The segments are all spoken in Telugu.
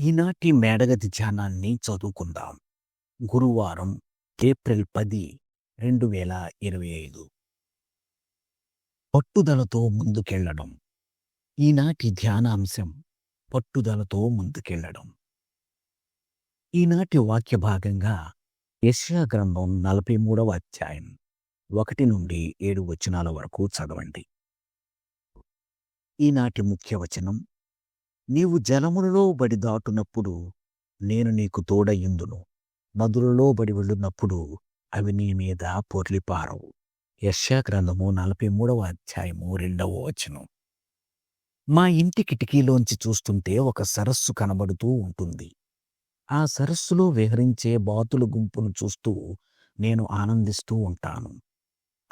ఈనాటి మేడగది ధ్యానాన్ని చదువుకుందాం. గురువారం ఏప్రిల్ పది రెండు వేల ఇరవై ఐదు. పట్టుదలతో ముందుకెళ్ళడం ఈనాటి ధ్యానాంశం పట్టుదలతో ముందుకెళ్ళడం ఈనాటి వాక్య భాగంగా యశ్యా గ్రంథం నలభై మూడవ అధ్యాయం ఒకటి నుండి ఏడు వచనాల వరకు చదవండి. ఈనాటి ముఖ్య వచనం నీవు జలములలో బడి దాటునప్పుడు నేను నీకు తోడయ్యుందును. నదులలో బడి వెళ్ళున్నప్పుడు అవి నీ మీద పొర్లిపారవు. యశ్యా గ్రంథము నలభై మూడవ అధ్యాయము రెండవ వచనం. మా ఇంటి కిటికీలోంచి చూస్తుంటే ఒక సరస్సు కనబడుతూ ఉంటుంది. ఆ సరస్సులో విహరించే బాతుల గుంపును చూస్తూ నేను ఆనందిస్తూ ఉంటాను.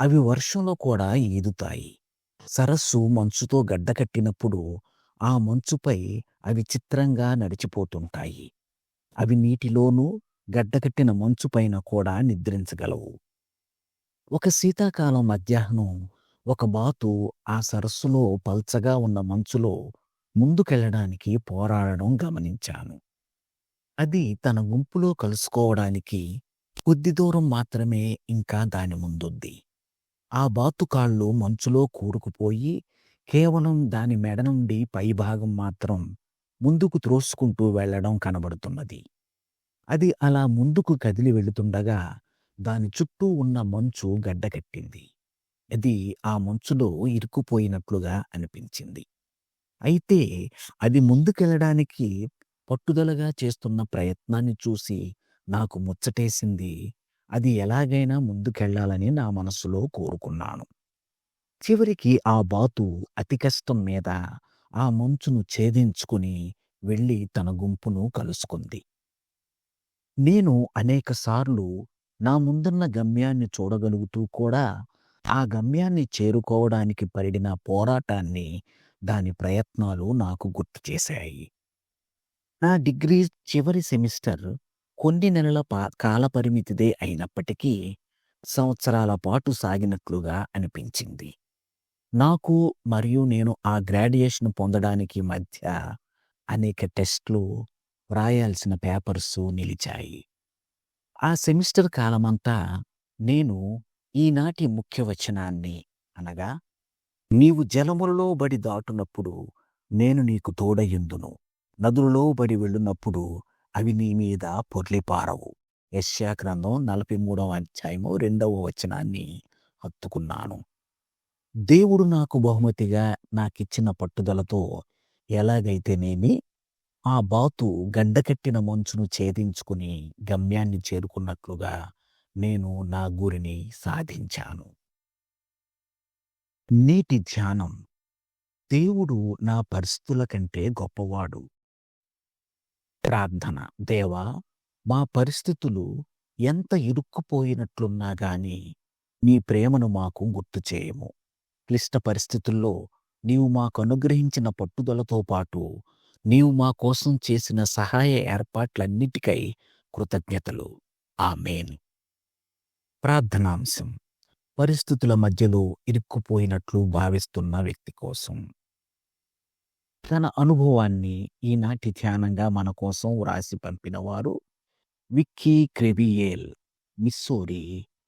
అవి వర్షంలో కూడా ఈదుతాయి. సరస్సు మంచుతో గడ్డకట్టినప్పుడు ఆ మంచుపై అవి చిత్రంగా నడిచిపోతుంటాయి. అవి నీటిలోనూ గడ్డకట్టిన మంచుపైన కూడా నిద్రించగలవు. ఒక శీతాకాలం మధ్యాహ్నం ఒక బాతు ఆ సరస్సులో పల్చగా ఉన్న మంచులో ముందుకెళ్ళడానికి పోరాడడం గమనించాను. అది తన గుంపులో కలుసుకోవడానికి కొద్ది దూరం మాత్రమే ఇంకా దాని ముందుంది. ఆ బాతు కాళ్ళు మంచులో కూరుకుపోయి కేవలం దాని మెడ నుండి పైభాగం మాత్రం ముందుకు త్రోసుకుంటూ వెళ్ళడం కనబడుతున్నది. అది అలా ముందుకు కదిలి వెళుతుండగా దాని చుట్టూ ఉన్న మంచు గడ్డకట్టింది అది ఆ మంచులో ఇరుక్కుపోయినట్లుగా అనిపించింది. అయితే అది ముందుకెళ్ళడానికి పట్టుదలగా చేస్తున్న ప్రయత్నాన్ని చూసి నాకు ముచ్చటేసింది అది ఎలాగైనా ముందుకెళ్ళాలని నా మనసులో కోరుకున్నాను. చివరికి ఆ బాతు అతి కష్టం మీద ఆ మంచును ఛేదించుకుని వెళ్ళి తన గుంపును కలుసుకుంది. నేను అనేకసార్లు నా ముందున్న గమ్యాన్ని చూడగలుగుతూ కూడా ఆ గమ్యాన్ని చేరుకోవడానికి పడిన పోరాటాన్ని దాని ప్రయత్నాలు నాకు గుర్తు చేశాయి. నా డిగ్రీ చివరి సెమిస్టర్ కొన్ని నెలల పా కాలపరిమితిదే అయినప్పటికీ సంవత్సరాల పాటు సాగినట్లుగా అనిపించింది. నాకు మరియు నేను ఆ గ్రాడ్యుయేషన్ పొందడానికి మధ్య అనేక టెస్ట్లు వ్రాయాల్సిన పేపర్సు నిలిచాయి. ఆ సెమిస్టర్ కాలమంతా నేను ఈనాటి ముఖ్య వచనాన్ని అనగా నీవు జలములలో బడి దాటునప్పుడు నేను నీకు తోడయ్యుందును. నదులలో బడి వెళ్ళునప్పుడు అవి నీ మీద పొర్లిపారవు. యశ్యా గ్రంథం నలభై మూడవ అధ్యాయము రెండవ వచనాన్ని హత్తుకున్నాను. దేవుడు నాకు బహుమతిగా నాకిచ్చిన పట్టుదలతో ఎలాగైతేనేమి ఆ బాతు గడ్డకట్టిన మంచును ఛేదించుకుని గమ్యాన్ని చేరుకున్నట్లుగా నేను నా గురిని సాధించాను. నీటి ధ్యానం. దేవుడు నా పరిస్థితుల కంటే గొప్పవాడు. ప్రార్థన. దేవా మా పరిస్థితులు ఎంత ఇరుక్కుపోయినట్లున్నా గాని నీ ప్రేమను మాకు గుర్తు చేయము క్లిష్ట పరిస్థితుల్లో నీవు మాకు అనుగ్రహించిన పట్టుదలతో పాటు నీవు మా కోసం చేసిన సహాయ ఏర్పాట్లన్నిటికై కృతజ్ఞతలు. ఆ మేన్ ప్రార్థనాంశం. పరిస్థితుల మధ్యలో ఇరుక్కుపోయినట్లు భావిస్తున్న వ్యక్తి కోసం. తన అనుభవాన్ని ఈనాటి ధ్యానంగా మన కోసం వ్రాసి పంపినవారు విక్కీ క్రెబియేల్ మిస్సోరీ